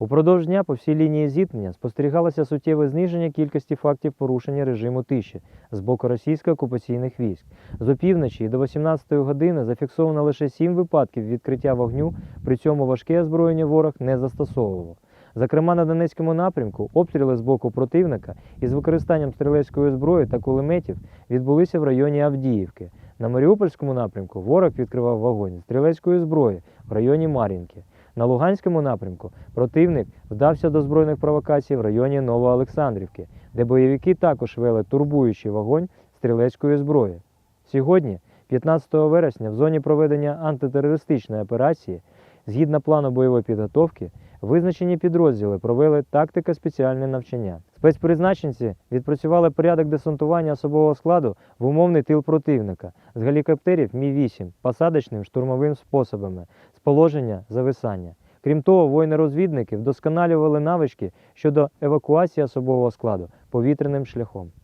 Упродовж дня по всій лінії зіткнення спостерігалося суттєве зниження кількості фактів порушення режиму тиші з боку російсько-окупаційних військ. З опівночі до 18 години зафіксовано лише 7 випадків відкриття вогню, при цьому важке озброєння ворог не застосовував. Зокрема, на Донецькому напрямку обстріли з боку противника із використанням стрілецької зброї та кулеметів відбулися в районі Авдіївки. На Маріупольському напрямку ворог відкривав вогонь стрілецької зброї в районі Мар'їнки. На Луганському напрямку противник вдався до збройних провокацій в районі Новоолександрівки, де бойовики також вели турбуючий вогонь стрілецької зброї. Сьогодні, 15 вересня, в зоні проведення антитерористичної операції, згідно плану бойової підготовки, визначені підрозділи провели тактико спеціальне навчання. Спецпризначенці відпрацювали порядок десантування особового складу в умовний тил противника з гелікоптерів Мі-8 посадочним штурмовим способами з положення зависання. Крім того, воїни-розвідники вдосконалювали навички щодо евакуації особового складу повітряним шляхом.